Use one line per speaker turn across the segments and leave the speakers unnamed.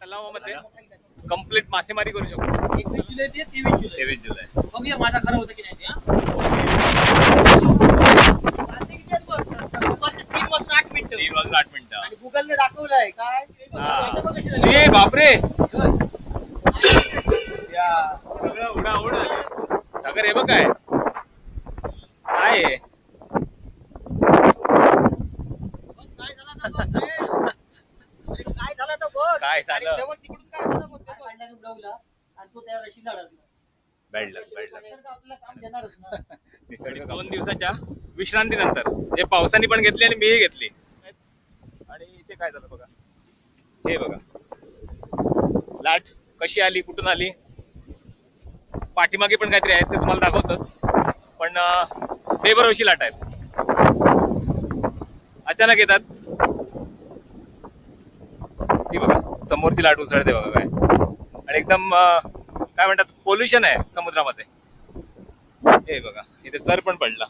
तलावामध्ये
इला आहे.
कंप्लीट मासेमारी करू शकतो
एकवीस जुलै ते तेवीस जुलै
तेवीस जुलै
बघूया माझा खरं होतं की नाही ते, हा? आठ मिनिटं.
तीन वाजून आठ मिनिटं
आणि गुगलने दाखवलंय काय
हा. ए बापरे. या सगळं उडा उड सागर हे बघ काय काय आहे?
बघ, काय झालं आता बघ, ए. अरे, काय झालं आता बघ
काय झालं?
अरे, तेव्हा तिकडून काय झालं बघ, ते बघ. अंड्याने उडवला आणि तो त्या रशीला अडकला.
बॅड लक बॅड लक
निसर्ग आपल्याला काम देणारच ना.
निसर्ग दोन दिवसाच्या विश्रांतीनंतर हे पावसाने पण घेतली आणि मीही घेतली. आणि इथे काय झालं बघा? हे बघा. लाट कशी आली कुठून आली? पाठीमागे पण काहीतरी आहेत ते तुम्हाला दाखवतोच. पण बेबरवशी लाट आहेत. अचानक येतात. ती बघा समोर ती लाट उसळते बघा काय. आणि एकदम अं, काय म्हणतात पोल्युशन आहे समुद्रामध्ये. हे बघा इथे चर पण पडला.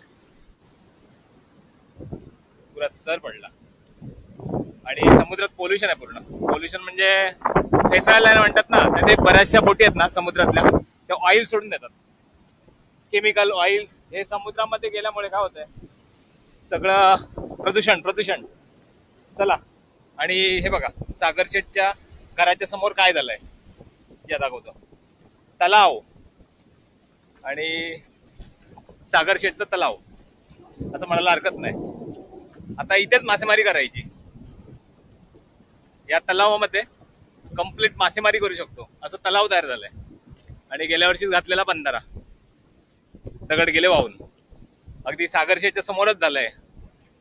पुरा चर पडला. आणि समुद्रात पोल्युशन आहे पूर्ण. पोल्युशन म्हणजे फेसायला म्हणतात ना ते बऱ्याचशा बोटी आहेत ना समुद्रातल्या त्या ऑइल सोडून देतात. केमिकल ऑइल हे समुद्रामध्ये गेल्यामुळे काय होतंय? सगळं प्रदूषण प्रदूषण. चला. आणि हे बघा सागरशेठच्या घराच्या समोर काय झालंय? या दाखवतो. तलाव. आणि सागर शेठचा तलाव. असं म्हणायला हरकत नाही. आता इथेच मासेमारी करायची. या तलावामध्ये कंप्लीट मासेमारी करू शकतो. असं तलाव तयार झालाय. आणि गेल्या वर्षीच घातलेला बंधारा. दगड गेले वाहून. अगदी सागर शेठच्या समोरच झालंय.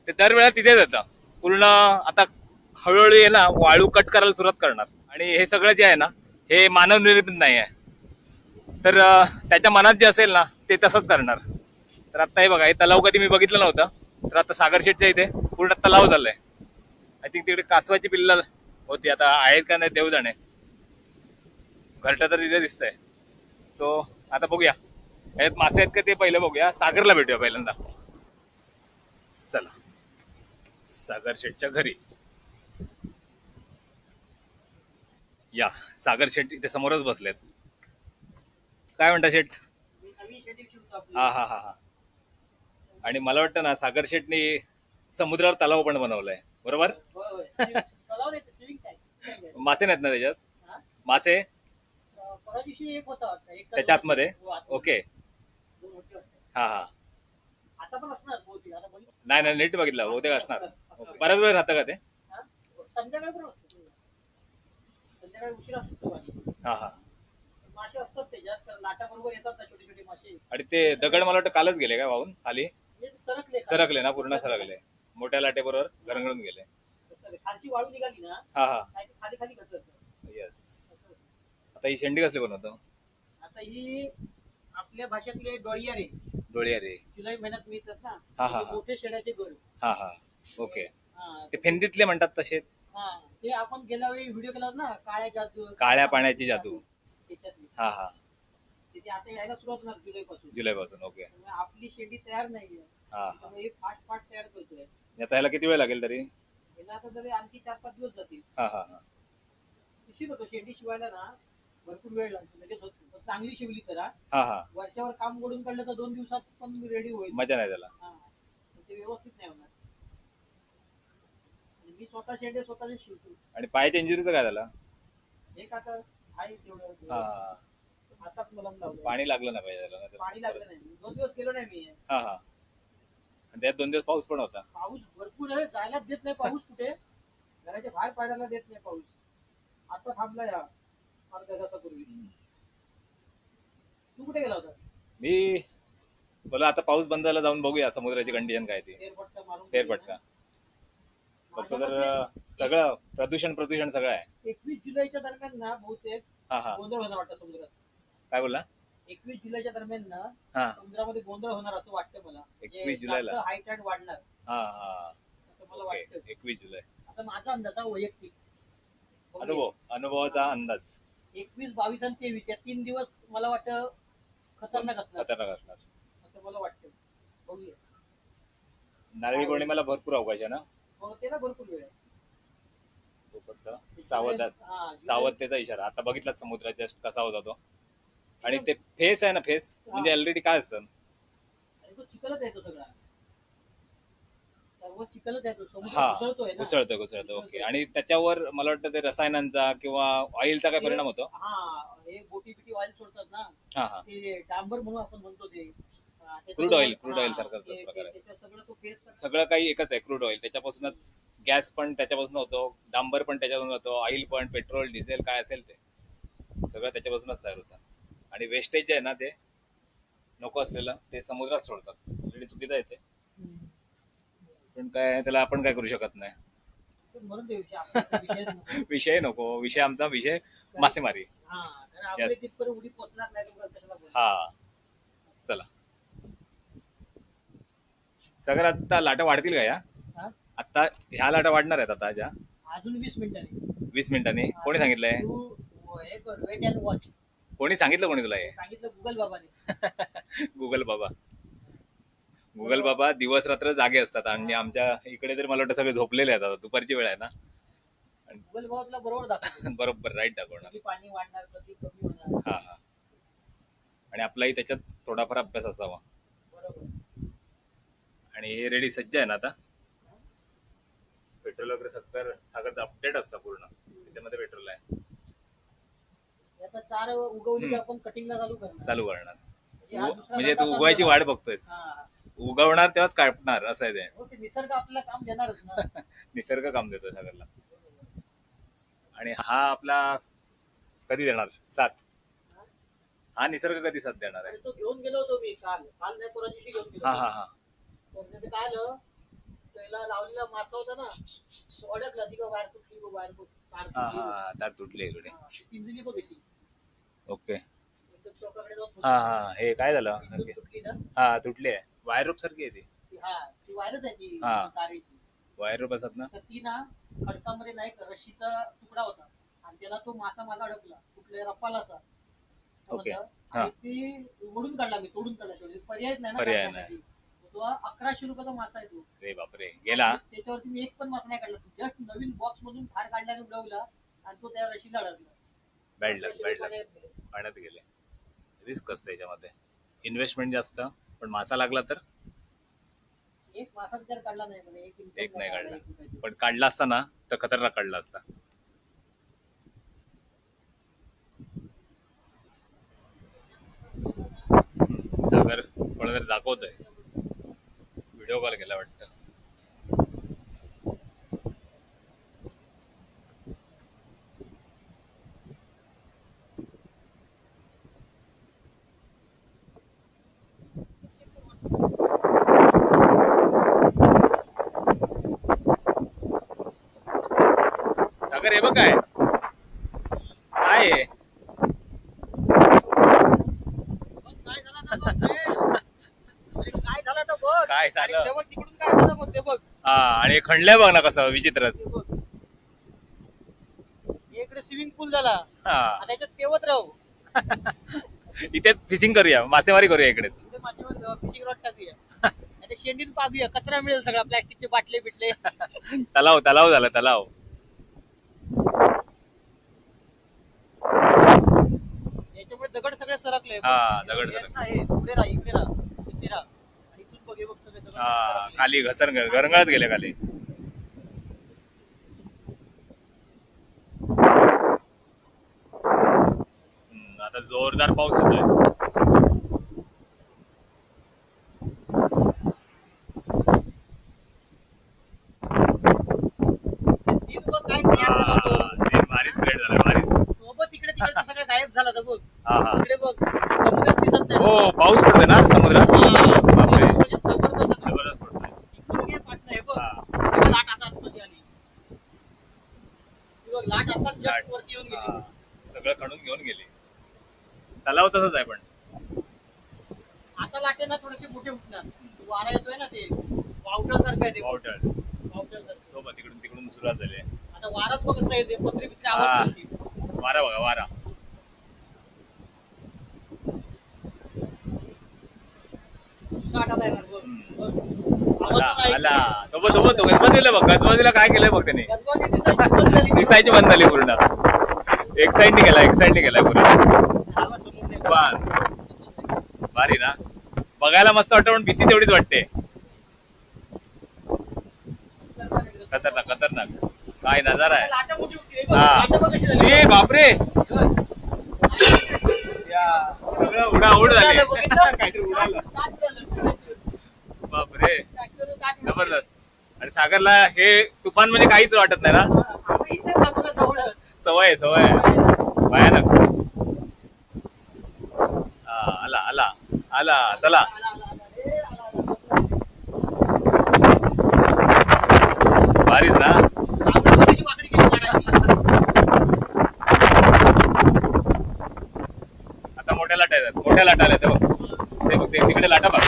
ते दरवेळा तिथेच येतं पूर्ण आता हळूहळू आहे ना वाळू कट करायला सुरुवात करणार. आणि हे सगळं जे आहे ना हे मानवनिर्मित नाही आहे. तर त्याच्या मनात जे असेल ना ते तसंच करणार. तर आता हे बघा हे तलाव कधी मी बघितलं नव्हतं. तर आता सागरशेटच्या इथे पूर्ण तलाव झालाय. आय थिंक तिकडे कासवाची पिल्ल होती आता आहेत का नाही देव जाणे घरट तर तिथे दिसतंय. सो आता बघूया. यात मासे आहेत का ते पहिलं बघूया. सागरला भेटूया पहिल्यांदा. चला. सागर शेठच्या घरी. या सागर शेठ इथे समोरच बसलेत. काय म्हणता शेठ. हा हा हा हा आणि मला वाटतं ना सागर शेठनी समुद्रावर तलाव पण बनवलाय बरोबर. मासे नाहीत ना त्याच्यात? मासे त्याच्या आतमध्ये
हो, आतमध्ये.
ओके. हा हा. नाही नाही नीट बघितलं बहुतेक असणार. बऱ्याच वेळ राहतं का ते
हा
हा
मासे असतात त्याच्यात तर लाटाबरोबर येतात ना छोटे छोटे मासे.
आणि ते दगड मला वाटतं कालच गेले काय वाहून? खाली?
म्हणजे ते सरकले. खाली.
सरकले ना पूर्ण सरकले. मोठ्या लाटेबरोबर घरंगळून गेले.
सरकले. खालची वाळू निघाली ना
हा हा.
खाली खाली घसरतं.
येस
असं.
आता ही शेंडी कसली बनवतो?
आता ही आपल्या भाषेतले डोळिया रे.
डोळे अरे
जुलै महिन्यात मिळतात ना
हा, हा.
मोठे शेड्याचे
हा हा. ओके.
हा.
ते फेंदीतले म्हणतात तसे?
हा. ते आपण गेल्या वेळी व्हिडिओ केला होता ना काळ्या जादू.
काळ्या पाण्याची जादू.
त्याच्यातली.
हा हा.
आता यायला सुरुवात होणार जुलै पासून
जुलै पासून ओके
आपली शेंडी तयार नाहीये.
हा हा.
त्यामुळे हे फास्ट फास्ट तयार करतोय.
आता ह्याला किती वेळ लागेल तरी?
याला आता जरी आणखी चार पाच दिवस जातील.
हा हा हा.
उशीर होतो. शेंडी शिवायला ना भरपूर वेळ लागतो. लगेच होत नाही. पण चांगली शिवली तर हा.
हा. हा
वरच्यावर काम ओढून काढलं तर दोन दिवसात पण रेडी होईल.
मजा नाही त्याला.
हा. पण ते व्यवस्थित नाही होणार. आणि मी स्वतः शेंडे स्वतःचे शिवतो.
आणि पायाच्या इंजुरीचं काय झालं?
एक आता आहे तेवढं
हा.
लावलं.
पाणी लागलं नाही पाहिजे त्याला नाहीतर
पाणी लागलं नाही. दोन दिवस गेलो नाही मी.
हा हा. आणि त्यात दोन दिवस पाऊस पण होता.
पाऊस भरपूर आहे. जायला देत नाही पाऊस कुठे? घराच्या बाहेर पाडायला देत नाही पाऊस. आता थांबला या अर्ध्या तासापूर्वी. तू कुठे गेला होता?
मी बोला आता पाऊस बंद झाला जाऊन बघूया. समुद्राची कंडिशन काय ती.
फेरफटका मारून
फेरफटका. फक्त तर सगळं प्रदूषण प्रदूषण सगळं आहे.
एकवीस जुलैच्या दरम्यान ना बहुतेक
हा हा.
गोंधळ होणार वाटतं समुद्रात.
काय बोलला?
एकवीस जुलैच्या दरम्यान ना
हा.
समुद्रामध्ये गोंधळ होणार असं वाटतं मला.
21 जुलैला?
हाय टॅड वाढणार.
हा हा.
असं मला वाटतं.
एकवीस जुलै.
आता माझा अंदाज हा वैयक्तिक.
अनुभव अनुभवाचा अंदाज.
एकवीस बावीस आणि तेवीस या तीन दिवस मला वाटतं खतरनाक असणार.
खतरनाक असणार.
असं मला वाटतं. बघूया.
नारळी पौर्णिमेला भरपूर अवकाश आहे ना?
हो ते ना भरपूर वेळ आहे.
तो फक्त सावध
हा, जुलै-
सावधतेचा इशारा. आता बघितला समुद्रात जस्ट कसा होता तो आणि ते फेस आहे ना फेस? म्हणजे ऑलरेडी काय असतं?
आणि तो चिखलच आहे तो सगळा. सर्व चिखलच आहे तो. समुद्र
हा
घुसळतोय ना.
ओके. आणि त्याच्यावर मला वाटतं ते रसायनांचा किंवा ऑइलचा काय परिणाम होतो?
हा हे बोटी बिटी ऑइल सोडतात ना.
हा हा.
ते डांबर म्हणून आपण म्हणतो ते.
Oil, crude oil
हा,
सारखाच प्रकार आहे.
सगळं
काही एकच आहे क्रूड ऑइल. त्याच्यापासूनच गॅस पण त्याच्यापासून होतो डांबर पण त्याच्यापासून होतो ऑइल पण पेट्रोल डिझेल काय असेल ते. सगळं त्याच्यापासूनच तयार होतं. आणि वेस्टेज जे आहे ना ते नको असलेलं ते समुद्रात सोडतात. ऑलरेडी चुकीचं आहे ते. पण काय त्याला आपण काय करू शकत नाही.
विषय नको.
विषय आमचा विषय मासेमारी.
हा कारण आपल्या
Yes.
तिथपर्यंत उडी पोचणार नाही तर कशाला बोलणार?
हा चला सगळं आता लाटा वाढतील का या?
हा?
आता ह्या लाटा वाढणार आहेत आता ज्या?
अजून वीस मिनिटांनी.
वीस मिनिटांनी. कोणी सांगितलंय?
तू हे कर वेट अँड वॉच
कोणी सांगितलं कोणी तुला हे?
सांगितलं गुगल बाबाने.
गुगल बाबा. गुगल बाबा दिवस रात्र जागे असतात आणि आमच्या इकडे तरी मला वाटतं सगळे झोपलेले आहेत आता. दुपारची वेळ आहे ना.
गुगल बाबा तुला बरोबर दाखवतो.
बरोबर राईट दाखवणार.
कधी पाणी वाढणार कधी कमी होणार.
हा हा. आणि आपलाही त्याच्यात थोडाफार अभ्यास असावा.
बरोबर.
आणि हे रेडी सज्ज आहे ना आता? पेट्रोल वगैरे सत्तर सागरचं अपडेट असतं पूर्ण. त्याच्यामध्ये पेट्रोल आहे.
आता चार उगवली की
हम्म.
आपण कटिंगला चालू करणार.
चालू करणार.
म्हणजे हा
उग-
दुसरा
म्हणजे तू उगवायची. वाट बघतोयस.
हा.
उगवणार तेव्हाच कापणार असं आहे ते.
हो ते निसर्ग आपल्याला काम देणारच ना.
निसर्ग काम देतो सागरला. आणि हा आपला कधी देणार? साथ हा निसर्ग कधी साथ देणार आहे?
तो घेऊन गेलो होतो मी काल. काल नाही परवा दिवशी घेऊन गेलो
हा हा हा.
तर काय आलं त्याला लावलेला मासा होता ना तो अडकला ती का वायर तुटली का वायर तार
हा
तुटली
हा तार तुटली इकडे.
हा, पिंजली बघ अशी.
ओके.
एकदम चौकाकडे जाऊन
हा हा हे काय झालं?
तुटली ना?
हा तुटली. आहे वायर रूप सारखी आहे ती.
ती हा ती वायरच आहे ती
हा.
तारेची.
वायर रूप असतात ना?
तर ती ना खडकामध्ये नाही का रशीचा तुकडा होता. आणि त्याला तो मासा माझा अडकला कुठल्या रप्पालाचा
ओके. हा.
ती ओढून काढला मी तोडून काढला शेवटी. पर्यायच नाही ना
पर्याय
काढण्यासाठी. तो अकराशे रुपयाचा मासा आहे तो
रे बापरे गेला?
त्याच्यावरती मी एक पण मासा नाही काढला. जस्ट नवीन बॉक्स मधून बाहेर काढल्याने उडवला आणि तो त्या रशीला अडकला
बॅड लक
अकराशे
बॅड लक
रुपयाने येते.
पाण्यात गेले. रिस्क असते याच्यामध्ये. इन्व्हेस्टमेंट जास्त. पण मासा लागला तर?
एक मासा जर काढला नाही एक
एक नाही काढला. पण काढला असता ना तर खतरनाक काढला असता. सागर कोणातरी दाखवतोय? व्हिडिओ कॉल केला वाटतं. सागर हे बघ काय काय आहे?
बघ काय झालं ना बघ, ए. अरे काय झालं तर बघ तिकडून काय बघ.
हा आणि खणलंय बघ ना कसं विचित्रच.
ते बघ इकडे स्विमिंग पूल झाला.
हा.
आता याच्यात पेवत राहू.
इथे फिशिंग करूया मासेमारी करूया इकडे.
इथे माझ्यावर फिशिंग रॉड टाकूया. आता शेंडीत पागूया कचरा मिळेल सगळा प्लॅस्टिकचे बाटले बिटले.
तलाव तलाव झाला तलाव.
याच्यामुळे दगड सगळे सरकले.
हा, दगड सरकले.
इकडे राहा इकडे राहा इथे राहा आणि इथून बघ हे बघ सगळे दगड
हा खाली घसर गरंगळत गेले खाली हम्म, आता जोरदार पाऊस येतोय
ते सीन बघ काय create झाला तो.
हा, scene भारीच great झालाय, भारीच.
सोबत इकडे तिकडे सगळं गायब झाला तर बघ
हा हा
इकडे बघ समुद्रात दिसत नाही
हो पाऊस पडतोय ना समुद्रात
हा,
बापरे.
म्हणजे जबरदस्त होता.
जबरदस्त पडतोय
इकडून हे पाटलं हे बघ
हा.
इकडे लाट आता आतमध्ये आली ही बघ, लाट आता
लाट.
जस्ट वरती येऊन
हा,
गेली
सगळं खणून घेऊन गेले तलाव तसंच आहे पण
आता लाटे ना थोडेसे मोठे उठणार वारा येतोय ना ते वावटा सारखं आहे ते
वावटळ
वावटा सारखं
तो बघ, तिकडून तिकडून सुरुवात झाली
आता वारात बघ कसं येते पत्रे बित्रे
हा.
आवाज करते.
वारा बघा वारा
लाट आता येणार बघ.
हम्म.
बघ. आवाज महत्वाचं
आला. तो तो गजबाजूला बघ गजबाजूला काय केलंय बघ त्याने
दिसायची बंद झाली.
पूर्ण एक साईडने गेला एक साईडने गेलाय पूर्ण भारी ना बघायला मस्त वाटतं पण भीती तेवढीच वाटते खतरनाक खतरनाक काय नजारा आहे. हा बापरे. सगळं उडा उड झाली? काहीतरी उडालं. बापरे. जबरदस्त. आणि सागरला हे तुफान म्हणजे काहीच वाटत नाही ना? सवय सवय. भयानक. आला आला आला चला.
आला,
भारीच ना? आता मोठ्या लाटा येतात. मोठ्या लाटा आल्या ते बघ. ते बघ ते तिकडे लाटा बघ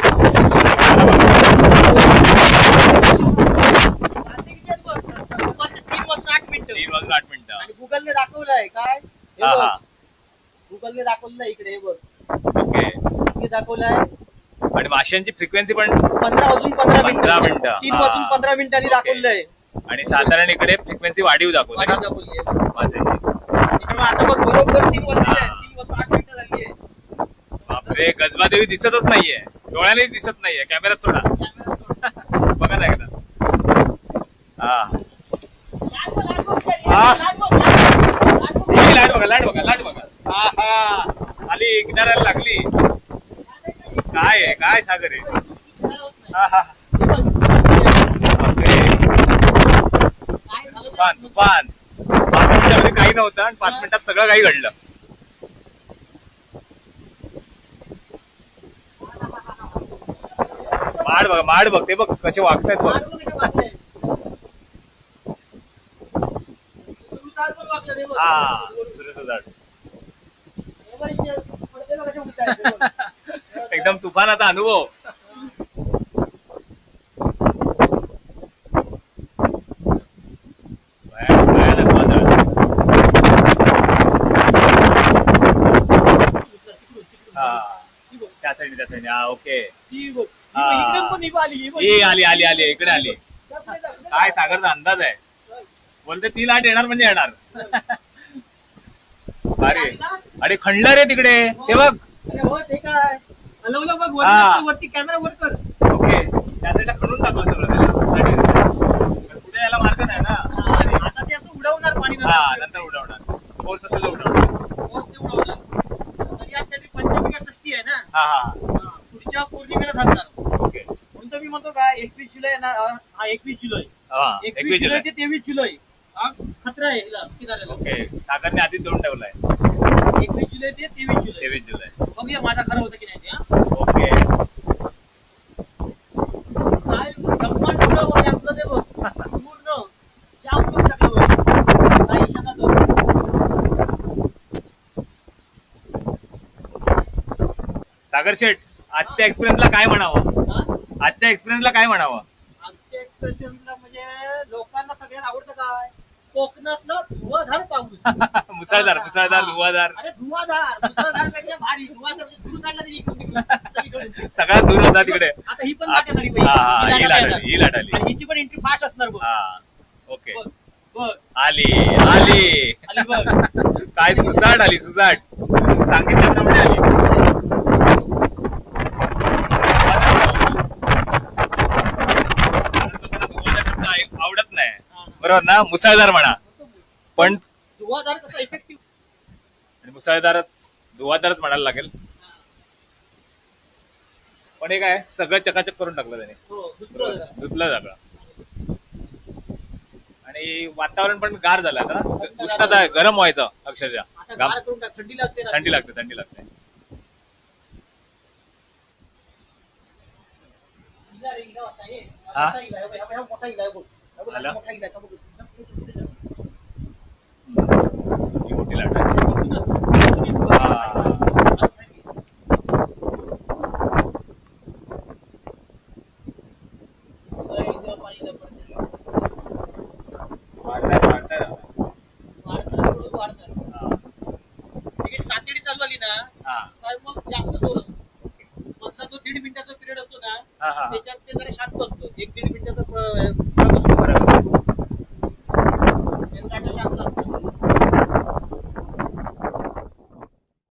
रात्री किती आहेत बघ? दुपारचे तीन वाजता आठ मिनिटं.
तीन वाजून आठ मिनिटं
आणि गुगलने दाखवलंय काय हे
हा
बघ.
हा
गुगलने दाखवलंय इकडे हे बघ
ओके
किती दाखवलंय
माशांची फ्रिक्वेन्सी पण
पंधरा वाजून पंधरा
पंधरा
मिनिटं.
मिनिटं.
तीन
हा.
वाजून पंधरा मिनिटांनी
ओके.
दाखवलंय.
आणि साधारण इकडे फ्रिक्वेन्सी वाढीव दाखवते.
वाढीव त्याच्यामुळे आता बघ बरोबर तीन वाजले तीन वाजता आठ मिनिटं झाली आहे
बापरे गजबादेवी दिसतच नाहीये. डोळ्याने दिसत नाहीये. कॅमेऱ्यात सोडा बघा ना एकदा हा हा. ही लाट बघा लाट बघा लाट बघा हा हा आली किनाऱ्याला लागली काय आहे काय सागर आहे हा हा बापरे तुफान तुफान मिनिटामध्ये काही नव्हतं आणि पाच मिनिटात सगळं काही घडलं. माड बघ माड बघ ते बघ कसे वागतायत बघ. हा झाड एकदम तुफान आता अनुभव भयानक भयानक वादळ हा साईडने हा ओके. ही आली आली. आली इकडे आली. काय सागरचा अंदाज आहे? बोलते ती लाट येणार म्हणजे येणार. भारी. अरे खंडलं रे तिकडे. ते बघ हा.
वरती कॅमेरा वर कर.
ओके. त्या साईडला खणून टाकलं सगळं त्याला. पण पुढे यायला मार्ग नाही ना
आणि आता ते असं उडवणार पाणी
हा
नंतर.
नंतर उडवणार पोल्स असेल तर उडवणार
पाऊस ते उडवणार. तरी आज त्याची पंचमी का षष्टी आहे ना
हा हा
हा, पुढच्या पौर्णिमेला थांबणार
ओके
म्हणून तर मी म्हणतो काय एकवीस जुलै ना अं, हा एकवीस जुलै
हा
एकवीस जुलै ते तेवीस जुलै. हा खतरा आहे हिला, किनाऱ्याला
ओके सागरने आधीच देऊन ठेवलाय.
एकवीस जुलै ते तेवीस जुलै.
तेवीस जुलै.
बघूया माझा खरं होतं की नाही ते, हा?
ओके.
काय आपलं ते बघ. पूर्ण. जाम करून टाकलं बघ. काही शकत नाही.
सागर शेठ आजच्या एक्सपिरियन्सला काय म्हणावं?
हा?
आजच्या एक्सपिरियन्सला काय म्हणावं
आमच्या एक्सप्रेशनला म्हणजे लोकांना सगळ्यांना आवडतं काय कोकणातलं धुवाधार पाऊस
मुसळधार मुसळधार धुवाधार.
अरे धुवाधार मुसळधारपेक्षा भारी. धुवाधार म्हणजे धूर काढला तरी इकडून तिकडून. सगळीकडे.
सगळ्यात दूर होता तिकडे.
आता ही पण लाट
हा, हा, ही आली, ही लाट आली.
आणि हिची पण एंट्री फास्ट असणार बघ.
हा ओके.
बघ बघ.
आली आली.
आली बघ.
काय सुसाट आली सुसाट. सांगितल्याप्रमाणे आली. आवडत नाही. बरोबर ना? मुसळधार म्हणा. पण
धुवाधार कसा इफेक्टिव्ह
आणि मुसळधारच धुवाधारच म्हणायला लागेल पण हे काय सगळं चकाचक करून टाकलं त्याने
हो धुतलं जरा.
धुतलं सगळं आणि वातावरण पण गार झालं आता उष्णता गरम व्हायचं
आता
अक्षरशः
गार
घाम
करून टाक थंडी लागते
थंडी लागते थंडी लागते
इला रे, इला वाजता, ये.
हा?
मोठा इला आहे, बघ, हा मोठा इला आहे, बघ. हा बघ,
आला?
मोठा इला आहे, हा बघ.